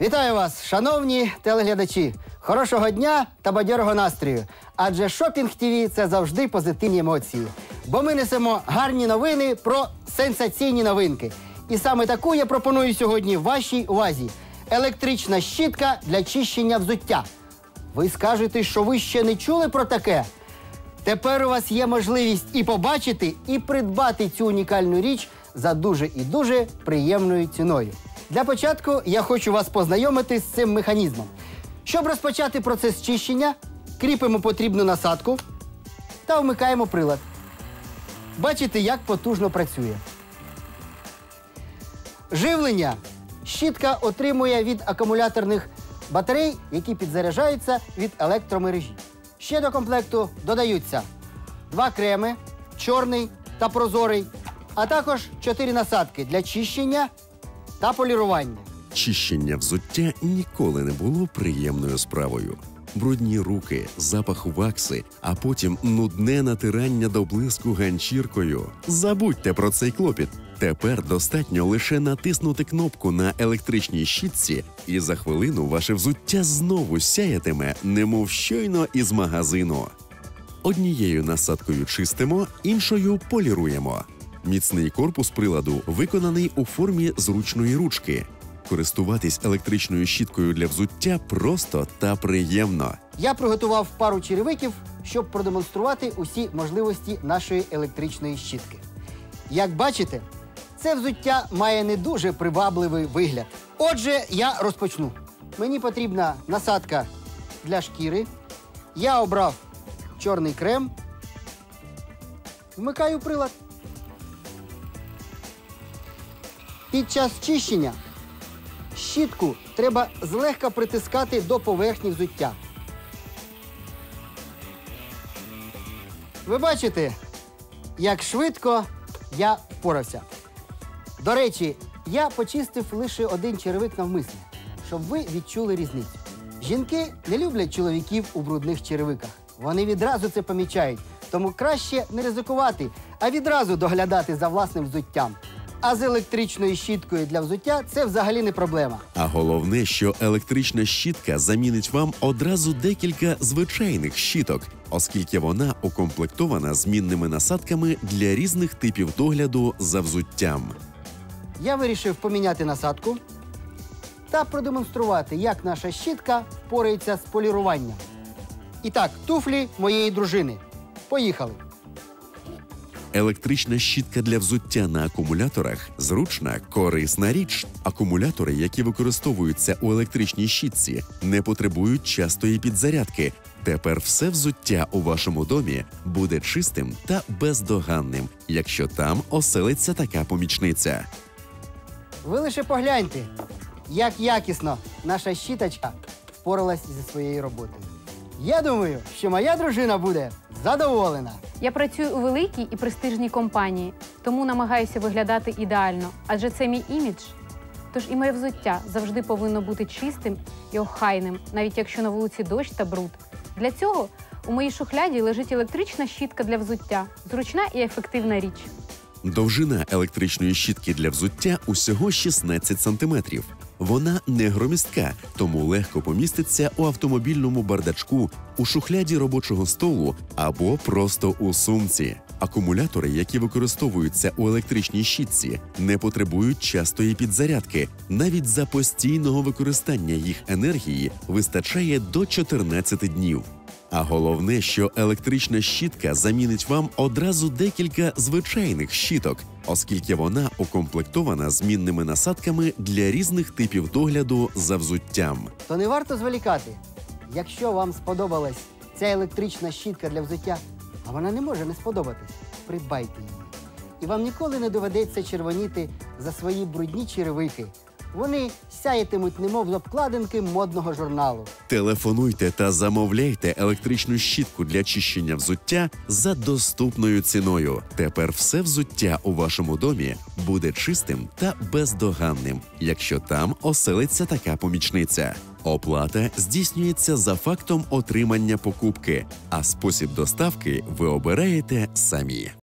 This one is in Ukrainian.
Вітаю вас, шановні телеглядачі! Хорошого дня та бадьорого настрою. Адже шопінг ТВ – це завжди позитивні емоції. Бо ми несемо гарні новини про сенсаційні новинки. І саме таку я пропоную сьогодні вашій увазі: електрична щітка для чищення взуття. Ви скажете, що ви ще не чули про таке? Тепер у вас є можливість і побачити, і придбати цю унікальну річ за дуже і дуже приємною ціною. Для початку я хочу вас познайомити з цим механізмом. Щоб розпочати процес чищення, кріпимо потрібну насадку та вмикаємо прилад. Бачите, як потужно працює. Живлення щітка отримує від акумуляторних батарей, які підзаряджаються від електромережі. Ще до комплекту додаються два креми, чорний та прозорий, а також чотири насадки для чищення та полірування. Чищення взуття ніколи не було приємною справою. Брудні руки, запах вакси, а потім нудне натирання до блиску ганчіркою. Забудьте про цей клопіт. Тепер достатньо лише натиснути кнопку на електричній щітці, і за хвилину ваше взуття знову сяятиме, немов щойно із магазину. Однією насадкою чистимо, іншою поліруємо. Міцний корпус приладу виконаний у формі зручної ручки. Користуватись електричною щіткою для взуття просто та приємно. Я приготував пару черевиків, щоб продемонструвати усі можливості нашої електричної щітки. Як бачите, це взуття має не дуже привабливий вигляд. Отже, я розпочну. Мені потрібна насадка для шкіри. Я обрав чорний крем. Вмикаю прилад. Під час чищення щітку треба злегка притискати до поверхні взуття. Ви бачите, як швидко я впорався. До речі, я почистив лише один черевик навмисне, щоб ви відчули різницю. Жінки не люблять чоловіків у брудних черевиках. Вони відразу це помічають, тому краще не ризикувати, а відразу доглядати за власним взуттям. А з електричною щіткою для взуття це взагалі не проблема. А головне, що електрична щітка замінить вам одразу декілька звичайних щіток, оскільки вона укомплектована змінними насадками для різних типів догляду за взуттям. Я вирішив поміняти насадку та продемонструвати, як наша щітка впорається з поліруванням. І так, туфлі моєї дружини. Поїхали. Електрична щітка для взуття на акумуляторах зручна, корисна річ. Акумулятори, які використовуються у електричній щітці, не потребують частої підзарядки. Тепер все взуття у вашому домі буде чистим та бездоганним, якщо там оселиться така помічниця. Ви лише погляньте, як якісно наша щіточка впоралась зі своєю роботою. Я думаю, що моя дружина буде задоволена. Я працюю у великій і престижній компанії, тому намагаюся виглядати ідеально, адже це мій імідж. Тож і моє взуття завжди повинно бути чистим і охайним, навіть якщо на вулиці дощ та бруд. Для цього у моїй шухляді лежить електрична щітка для взуття, зручна і ефективна річ. Довжина електричної щітки для взуття усього 16 см. Вона не громістка, тому легко поміститься у автомобільному бардачку, у шухляді робочого столу або просто у сумці. Акумулятори, які використовуються у електричній щітці, не потребують частої підзарядки. Навіть за постійного використання їх енергії вистачає до 14 днів. А головне, що електрична щітка замінить вам одразу декілька звичайних щіток, оскільки вона укомплектована змінними насадками для різних типів догляду за взуттям. То не варто зволікати. Якщо вам сподобалась ця електрична щітка для взуття, а вона не може не сподобатись, придбайте її. І вам ніколи не доведеться червоніти за свої брудні черевики. Вони сяятимуть, немов з обкладинки модного журналу. Телефонуйте та замовляйте електричну щітку для чищення взуття за доступною ціною. Тепер все взуття у вашому домі буде чистим та бездоганним, якщо там оселиться така помічниця. Оплата здійснюється за фактом отримання покупки, а спосіб доставки ви обираєте самі.